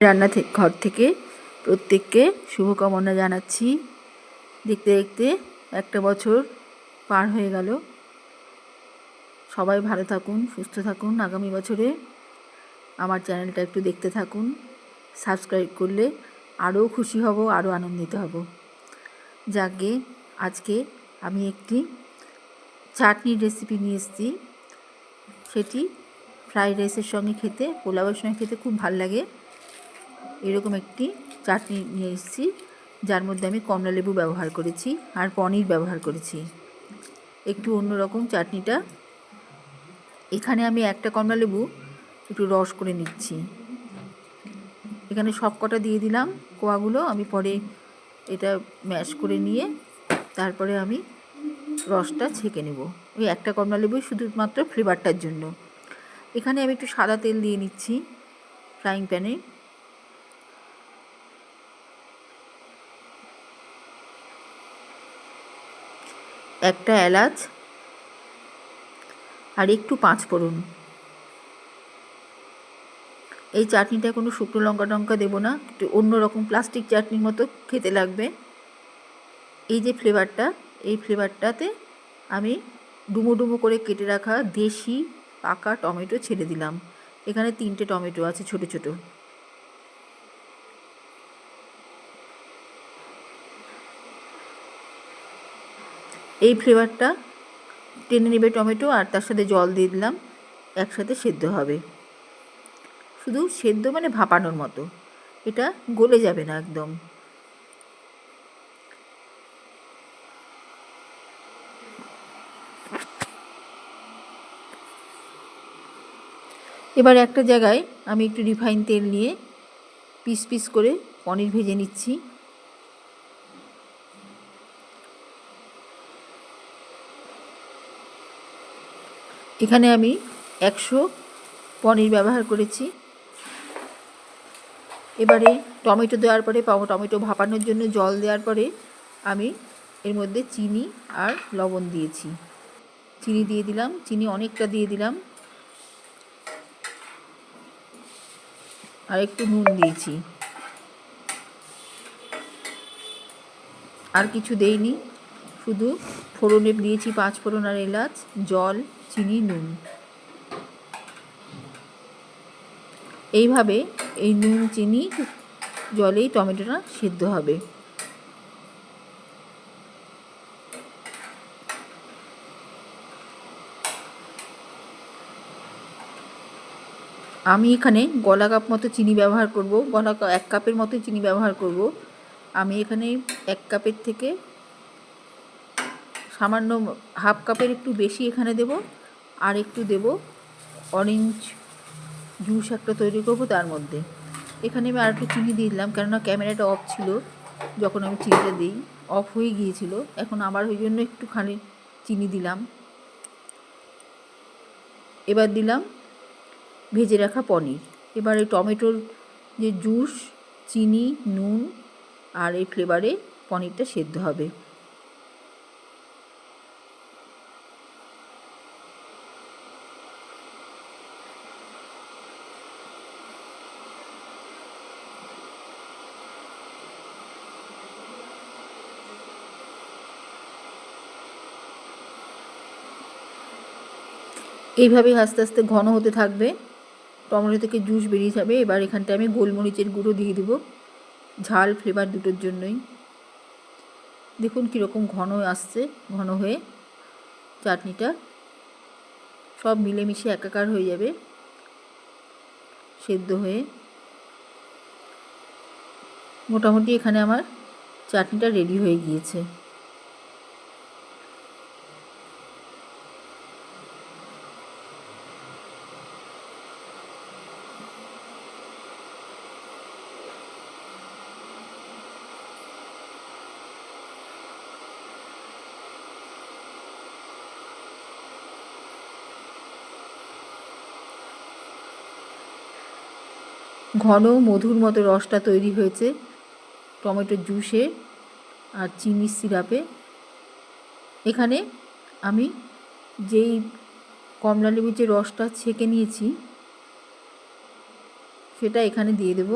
রান্না ঘর থেকে প্রত্যেককে শুভকামনা জানাচ্ছি। দেখতে দেখতে একটা বছর পার হয়ে গেল। সবাই ভালো থাকুন, সুস্থ থাকুন। আগামী বছরে আমার চ্যানেলটা একটু দেখতে থাকুন। সাবস্ক্রাইব করলে আরও খুশি হব, আরও আনন্দিত হব। যাকে আজকে আমি একটি চাটনির রেসিপি নিয়ে এসেছি। সেটি ফ্রাইড রাইসের সঙ্গে খেতে, পোলাওয়ের সঙ্গে খেতে খুব ভালো লাগে। এরকম একটি চাটনি নিয়ে এসেছি, যার মধ্যে আমি কমলা লেবু ব্যবহার করেছি আর পনির ব্যবহার করেছি। একটু অন্যরকম চাটনিটা। এখানে আমি একটা কমলা লেবু একটু রস করে নিচ্ছি। এখানে সব কটা দিয়ে দিলাম কোয়াগুলো, আমি পরে এটা ম্যাশ করে নিয়ে তারপরে আমি রসটা ছেঁকে নেব। ওই একটা কমলা লেবুই শুধুমাত্র ফ্লেভারটার জন্য। এখানে আমি একটু সাদা তেল দিয়ে নিচ্ছি ফ্রাইং প্যানে একটা এলাচ আর একটু পাঁচ ফোড়ন। এই চাটনিটা কোনো শুকনো লঙ্কা টঙ্কা দেবো না, একটু অন্যরকম প্লাস্টিক চাটনির মতো খেতে লাগবে। এই যে ফ্লেভারটা এই ফ্লেভারটাতে আমি ডুমো ডুমো করে কেটে রাখা দেশি পাকা টমেটো ছেড়ে দিলাম। এখানে তিনটে টমেটো আছে ছোট ছোট। এই ফ্লেভারটা টেনে নেবে টমেটো আর তার সাথে জল দিয়ে দিলাম, একসাথে সেদ্ধ হবে। শুধু সেদ্ধ মানে ভাপানোর মতো। এটা গলে যাবে না একদম। এবার একটা জায়গায় আমি একটু রিফাইন তেল নিয়ে পিস পিস করে পনির ভেজে নিচ্ছি। এখানে আমি একশো পনির ব্যবহার করেছি। এবারে টমেটো দেওয়ার পরে টমেটো ভাপানোর জন্য জল দেওয়ার পরে আমি এর মধ্যে চিনি আর লবণ দিয়েছি। চিনি দিয়ে দিলাম, চিনি অনেকটা দিয়ে দিলাম। আর একটু নুন দিয়েছি। আর কিছু দেইনি। শুধু ফোড়নে দিয়েছি পাঁচ ফোড়ন আর এলাচ, জল, চিনি, নুন। এইভাবে এই নুন, চিনি, জলেই টমেটোটা সিদ্ধ হবে। আমি এখানে গলা কাপ মতো চিনি ব্যবহার করব, গলা এক কাপের মতো চিনি ব্যবহার করব। আমি এখানে এক কাপের থেকে সামান্য হাফ কাপের একটু বেশি এখানে দেব, আর একটু দেব অরেঞ্জ জুস একটা তৈরি করব তার মধ্যে। এখানে আমি আর একটু চিনি দিয়ে দিলাম, কেননা ক্যামেরাটা অফ ছিল, যখন আমি চিনিটা দিই অফ হয়ে গিয়েছিল। এখন আবার ওই জন্য একটুখানি চিনি দিলাম। এবার দিলাম ভেজে রাখা পনির। এবার এই টমেটোর যে জুস চিনি, নুন আর এই ফ্লেভারে পনিরটা সেদ্ধ হবে। এইভাবেই আস্তে আস্তে ঘন হতে থাকবে। টমেটো থেকে জুস বেরিয়ে যাবে। এবার এখানটা আমি গোলমরিচের গুঁড়ো দিয়ে দেবো। ঝাল ফ্লেভার দুটোর জন্যই। দেখুন কীরকম ঘন আসছে, ঘন হয়ে চাটনিটা। সব মিলেমিশে একাকার হয়ে যাবে। সেদ্ধ হয়ে। মোটামুটি এখানে আমার চাটনিটা রেডি হয়ে গিয়েছে। ঘন মধুর মতো রসটা তৈরি হয়েছে। টমেটো জুসে আর চিনির সিরাপে। এখানে আমি যেই কমলা লেবুর যে রসটা ছেঁকে নিয়েছি, সেটা এখানে দিয়ে দেব।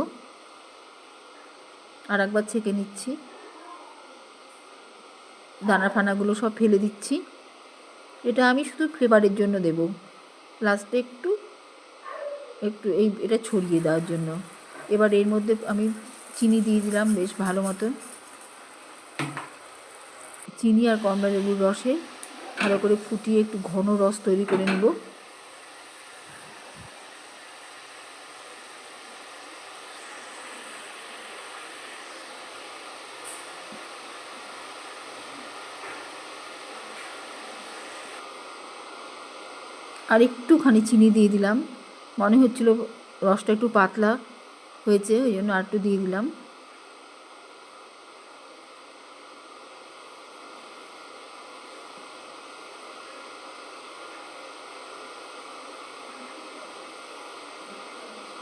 আর একবার ছেঁকে নিচ্ছি। দানা ফানাগুলো সব ফেলে দিচ্ছি। এটা আমি শুধু ফ্লেভারের জন্য দেব। লাস্টে একটু একটু এই, এটা ছড়িয়ে দেওয়ার জন্য। এবার এর মধ্যে আমি চিনি দিয়ে দিলাম বেশ ভালো মতন। চিনি আর কমলা লেবুর রসে ভালো করে ফুটিয়ে একটু ঘন রস তৈরি করে নেব। আর একটুখানি চিনি দিয়ে দিলাম। মনে হচ্ছিল রসটা একটু পাতলা হয়েছে, ওই জন্য আর একটু দিয়ে দিলাম।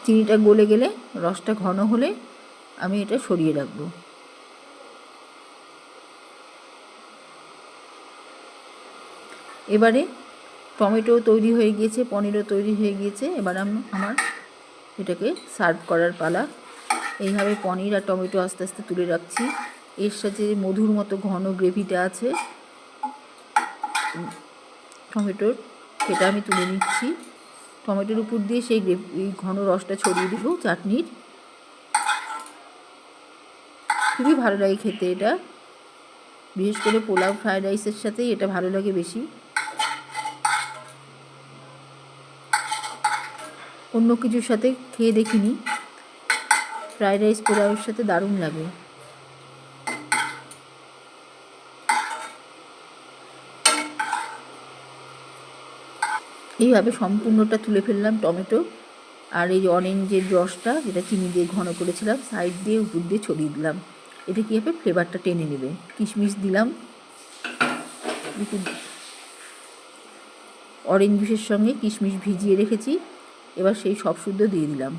চিনিটা গলে গেলে রসটা ঘন হলে আমি এটা সরিয়ে রাখব। এবারে টমেটো তৈরি হয়ে গিয়েছে, পনিরও তৈরি হয়ে গিয়েছে। এবার আমি, আমার এটাকে সার্ভ করার পালা। এইভাবে পনির আর টমেটো আস্তে আস্তে তুলে রাখছি। এর সাথে মধুর মতো ঘন গ্রেভিটা আছে। টমেটোর সেটা আমি তুলে নিচ্ছি। টমেটোর উপর দিয়ে সেই গ্রেভি ঘন রসটা ছড়িয়ে দেবো, চাটনির। খুবই ভালো লাগে খেতে এটা। বিশেষ করে পোলাও, ফ্রায়েড রাইসের সাথেই এটা ভালো লাগে বেশি। অন্য কিছুর সাথে খেয়ে দেখিনি। ফ্রায়েড রাইস পোলাওয়ের সাথে দারুণ লাগে। এইভাবে সম্পূর্ণটা তুলে ফেললাম টমেটো আর এই অরেঞ্জের রসটা, যেটা চিনি দিয়ে ঘন করেছিলাম, সাইড দিয়ে উপর দিয়ে ছড়িয়ে দিলাম। এটা কী হবে? ফ্লেভারটা টেনে নেবে। কিশমিশ দিলাম। অরেঞ্জ জুসের সঙ্গে কিশমিশ ভিজিয়ে রেখেছি। এবার সেই সব শুদ্ধ দিয়ে দিলাম।